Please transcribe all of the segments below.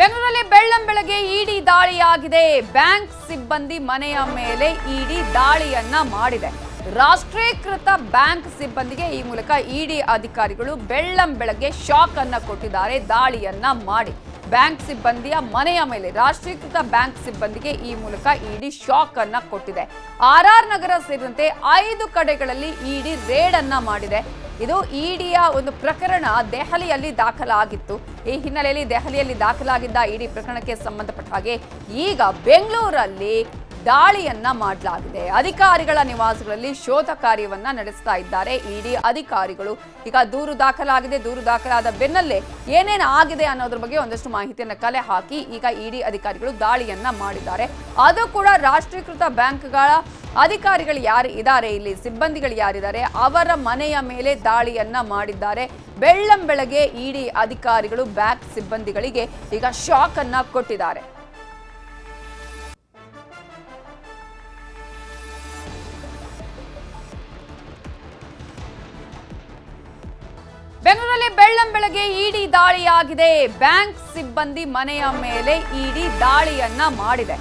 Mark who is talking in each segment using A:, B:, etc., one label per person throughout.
A: ಬೆಂಗಳೂರಲ್ಲಿ ಬೆಳ್ಳಂ ಬೆಳಗ್ಗೆ ಇಡಿ ದಾಳಿಯಾಗಿದೆ. ಬ್ಯಾಂಕ್ ಸಿಬ್ಬಂದಿ ಮನೆಯ ಮೇಲೆ ಇಡಿ ದಾಳಿಯನ್ನ ಮಾಡಿದೆ. ರಾಷ್ಟ್ರೀಕೃತ ಬ್ಯಾಂಕ್ ಸಿಬ್ಬಂದಿಗೆ ಈ ಮೂಲಕ ಇಡಿ ಅಧಿಕಾರಿಗಳು ಬೆಳ್ಳಂ ಬೆಳಗ್ಗೆ ಶಾಕ್ ಅನ್ನ ಕೊಟ್ಟಿದ್ದಾರೆ, ದಾಳಿಯನ್ನ ಮಾಡಿ. ಬ್ಯಾಂಕ್ ಸಿಬ್ಬಂದಿಯ ಮನೆಯ ಮೇಲೆ, ರಾಷ್ಟ್ರೀಕೃತ ಬ್ಯಾಂಕ್ ಸಿಬ್ಬಂದಿಗೆ ಈ ಮೂಲಕ ಇಡಿ ಶಾಕ್ ಅನ್ನ ಕೊಟ್ಟಿದೆ. ಆರ್ ಆರ್ ನಗರ ಸೇರಿದಂತೆ ಐದು ಕಡೆಗಳಲ್ಲಿ ಇಡಿ ರೇಡ್ ಅನ್ನ ಮಾಡಿದೆ. ಇದು ಇಡಿಯ ಒಂದು ಪ್ರಕರಣ ದೆಹಲಿಯಲ್ಲಿ ದಾಖಲಾಗಿತ್ತು. ಈ ಹಿನ್ನೆಲೆಯಲ್ಲಿ ದೆಹಲಿಯಲ್ಲಿ ದಾಖಲಾಗಿದ್ದ ಇಡಿ ಪ್ರಕರಣಕ್ಕೆ ಸಂಬಂಧಪಟ್ಟ ಹಾಗೆ ಈಗ ಬೆಂಗಳೂರಲ್ಲಿ ದಾಳಿಯನ್ನ ಮಾಡಲಾಗಿದೆ. ಅಧಿಕಾರಿಗಳ ನಿವಾಸಗಳಲ್ಲಿ ಶೋಧ ಕಾರ್ಯವನ್ನ ನಡೆಸ್ತಾ ಇದ್ದಾರೆ. ಇಡಿ ಅಧಿಕಾರಿಗಳು ಈಗ ದೂರು ದಾಖಲಾಗಿದೆ. ದೂರು ದಾಖಲಾದ ಬೆನ್ನಲ್ಲೇ ಏನೇನು ಆಗಿದೆ ಅನ್ನೋದ್ರ ಬಗ್ಗೆ ಒಂದಷ್ಟು ಮಾಹಿತಿಯನ್ನ ಕಲೆ ಹಾಕಿ ಈಗ ಇಡಿ ಅಧಿಕಾರಿಗಳು ದಾಳಿಯನ್ನ ಮಾಡಿದ್ದಾರೆ. ಅದು ಕೂಡ ರಾಷ್ಟ್ರೀಕೃತ ಬ್ಯಾಂಕ್ಗಳ ಅಧಿಕಾರಿಗಳು ಯಾರು ಇದ್ದಾರೆ, ಇಲ್ಲಿ ಸಿಬ್ಬಂದಿಗಳು ಯಾರಿದ್ದಾರೆ, ಅವರ ಮನೆಯ ಮೇಲೆ ದಾಳಿಯನ್ನ ಮಾಡಿದ್ದಾರೆ. ಬೆಳ್ಳಂ ಬೆಳಗ್ಗೆ ಇಡಿ ಅಧಿಕಾರಿಗಳು ಬ್ಯಾಂಕ್ ಸಿಬ್ಬಂದಿಗಳಿಗೆ ಈಗ ಶಾಕ್ ಅನ್ನ ಕೊಟ್ಟಿದ್ದಾರೆ. ಬೆಂಗಳೂರಲ್ಲಿ ಬೆಳ್ಳಂ ಬೆಳಗ್ಗೆ ಇಡಿ ದಾಳಿಯಾಗಿದೆ. ಬ್ಯಾಂಕ್ ಸಿಬ್ಬಂದಿ ಮನೆಯ ಮೇಲೆ ಇಡಿ ದಾಳಿಯನ್ನ ಮಾಡಿದೆ.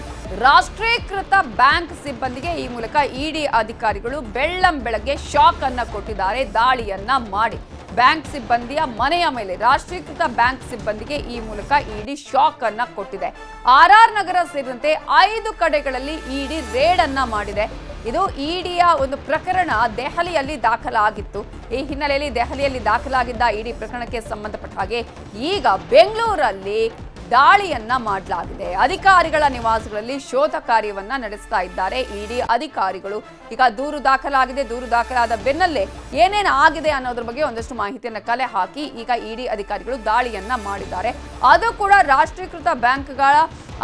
A: ರಾಷ್ಟ್ರೀಕೃತ ಬ್ಯಾಂಕ್ ಸಿಬ್ಬಂದಿಗೆ ಈ ಮೂಲಕ ಇಡಿ ಅಧಿಕಾರಿಗಳು ಬೆಳ್ಳಂ ಬೆಳಗ್ಗೆ ಶಾಕ್ ಅನ್ನ ಕೊಟ್ಟಿದ್ದಾರೆ, ದಾಳಿಯನ್ನ ಮಾಡಿ. ಬ್ಯಾಂಕ್ ಸಿಬ್ಬಂದಿಯ ಮನೆಯ ಮೇಲೆ ರಾಷ್ಟ್ರೀಕೃತ ಬ್ಯಾಂಕ್ ಸಿಬ್ಬಂದಿಗೆ ಈ ಮೂಲಕ ಇಡಿ ಶಾಕ್ ಅನ್ನ ಕೊಟ್ಟಿದೆ. ಆರ್ ಆರ್ ನಗರ ಸೇರಿದಂತೆ ಐದು ಕಡೆಗಳಲ್ಲಿ ಇಡಿ ರೇಡ್ ಅನ್ನ ಮಾಡಿದೆ. ಇದು ಇಡಿಯ ಒಂದು ಪ್ರಕರಣ ದೆಹಲಿಯಲ್ಲಿ ದಾಖಲಾಗಿತ್ತು. ಈ ಹಿನ್ನೆಲೆಯಲ್ಲಿ ದೆಹಲಿಯಲ್ಲಿ ದಾಖಲಾಗಿದ್ದ ಇಡಿ ಪ್ರಕರಣಕ್ಕೆ ಸಂಬಂಧಪಟ್ಟ ಹಾಗೆ ಈಗ ಬೆಂಗಳೂರಲ್ಲಿ ದಾಳಿಯನ್ನ ಮಾಡಲಾಗಿದೆ. ಅಧಿಕಾರಿಗಳ ನಿವಾಸಗಳಲ್ಲಿ ಶೋಧ ಕಾರ್ಯವನ್ನ ನಡೆಸ್ತಾ ಇದ್ದಾರೆ ಇಡಿ ಅಧಿಕಾರಿಗಳು. ಈಗ ದೂರು ದಾಖಲಾಗಿದೆ, ದೂರು ದಾಖಲಾದ ಬೆನ್ನಲ್ಲೇ ಏನೇನು ಆಗಿದೆ ಅನ್ನೋದ್ರ ಬಗ್ಗೆ ಒಂದಷ್ಟು ಮಾಹಿತಿಯನ್ನು ಕಲೆ ಹಾಕಿ ಈಗ ಇಡಿ ಅಧಿಕಾರಿಗಳು ದಾಳಿಯನ್ನ ಮಾಡಿದ್ದಾರೆ. ಅದು ಕೂಡ ರಾಷ್ಟ್ರೀಕೃತ ಬ್ಯಾಂಕ್ಗಳ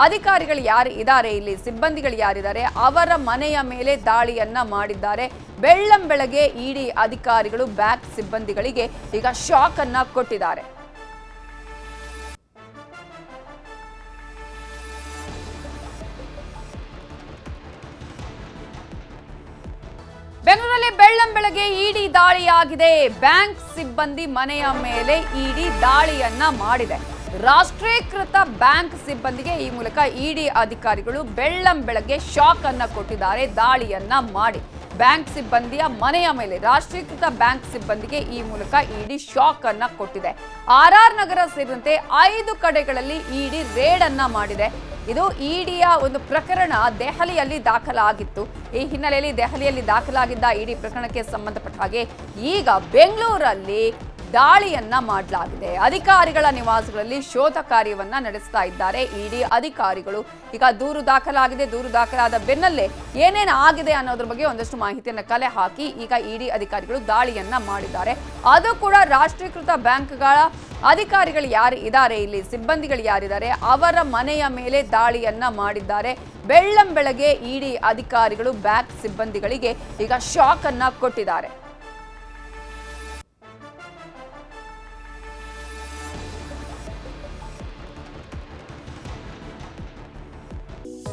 A: ಅಧಿಕಾರಿಗಳು ಯಾರು ಇದ್ದಾರೆ ಇಲ್ಲಿ, ಸಿಬ್ಬಂದಿಗಳು ಯಾರಿದ್ದಾರೆ, ಅವರ ಮನೆಯ ಮೇಲೆ ದಾಳಿಯನ್ನ ಮಾಡಿದ್ದಾರೆ. ಬೆಳ್ಳಂ ಬೆಳಗ್ಗೆ ಇಡಿ ಅಧಿಕಾರಿಗಳು ಬ್ಯಾಂಕ್ ಸಿಬ್ಬಂದಿಗಳಿಗೆ ಈಗ ಶಾಕ್ ಅನ್ನ ಕೊಟ್ಟಿದ್ದಾರೆ. ಬೆಂಗಳೂರಲ್ಲಿ ಬೆಳ್ಳಂ ಬೆಳಗ್ಗೆ ಇಡಿ ದಾಳಿಯಾಗಿದೆ. ಬ್ಯಾಂಕ್ ಸಿಬ್ಬಂದಿ ಮನೆಯ ಮೇಲೆ ಇಡಿ ದಾಳಿಯನ್ನ ಮಾಡಿದೆ. ರಾಷ್ಟ್ರೀಕೃತ ಬ್ಯಾಂಕ್ ಸಿಬ್ಬಂದಿಗೆ ಈ ಮೂಲಕ ಇಡಿ ಅಧಿಕಾರಿಗಳು ಬೆಳ್ಳಂ ಬೆಳಗ್ಗೆ ಶಾಕ್ ಅನ್ನ ಕೊಟ್ಟಿದ್ದಾರೆ, ದಾಳಿಯನ್ನ ಮಾಡಿ. ಬ್ಯಾಂಕ್ ಸಿಬ್ಬಂದಿಯ ಮನೆಯ ಮೇಲೆ ರಾಷ್ಟ್ರೀಕೃತ ಬ್ಯಾಂಕ್ ಸಿಬ್ಬಂದಿಗೆ ಈ ಮೂಲಕ ಇಡಿ ಶಾಕ್ ಅನ್ನ ಕೊಟ್ಟಿದೆ. ಆರ್ ಆರ್ ನಗರ ಸೇರಿದಂತೆ ಐದು ಕಡೆಗಳಲ್ಲಿ ಇಡಿ ರೇಡ್ ಅನ್ನ ಮಾಡಿದೆ. ಇದು ಇಡಿಯ ಒಂದು ಪ್ರಕರಣ ದೆಹಲಿಯಲ್ಲಿ ದಾಖಲಾಗಿತ್ತು. ಈ ಹಿನ್ನೆಲೆಯಲ್ಲಿ ದೆಹಲಿಯಲ್ಲಿ ದಾಖಲಾಗಿದ್ದ ಇಡಿ ಪ್ರಕರಣಕ್ಕೆ ಸಂಬಂಧಪಟ್ಟ ಹಾಗೆ ಈಗ ಬೆಂಗಳೂರಲ್ಲಿ ದಾಳಿಯನ್ನ ಮಾಡಲಾಗಿದೆ. ಅಧಿಕಾರಿಗಳ ನಿವಾಸಗಳಲ್ಲಿ ಶೋಧ ಕಾರ್ಯವನ್ನ ನಡೆಸ್ತಾ ಇದ್ದಾರೆ. ಇಡಿ ಅಧಿಕಾರಿಗಳು ಈಗ ದೂರು ದಾಖಲಾಗಿದೆ. ದೂರು ದಾಖಲಾದ ಬೆನ್ನಲ್ಲೇ ಏನೇನು ಆಗಿದೆ ಅನ್ನೋದ್ರ ಬಗ್ಗೆ ಒಂದಷ್ಟು ಮಾಹಿತಿಯನ್ನ ಕಲೆ ಹಾಕಿ ಈಗ ಇಡಿ ಅಧಿಕಾರಿಗಳು ದಾಳಿಯನ್ನ ಮಾಡಿದ್ದಾರೆ. ಅದು ಕೂಡ ರಾಷ್ಟ್ರೀಕೃತ ಬ್ಯಾಂಕ್ಗಳ ಅಧಿಕಾರಿಗಳು ಯಾರು ಇದ್ದಾರೆ, ಇಲ್ಲಿ ಸಿಬ್ಬಂದಿಗಳು ಯಾರಿದ್ದಾರೆ, ಅವರ ಮನೆಯ ಮೇಲೆ ದಾಳಿಯನ್ನ ಮಾಡಿದ್ದಾರೆ. ಬೆಳ್ಳಂ ಬೆಳಗ್ಗೆ ಇಡಿ ಅಧಿಕಾರಿಗಳು ಬ್ಯಾಂಕ್ ಸಿಬ್ಬಂದಿಗಳಿಗೆ ಈಗ ಶಾಕ್ ಅನ್ನ ಕೊಟ್ಟಿದ್ದಾರೆ.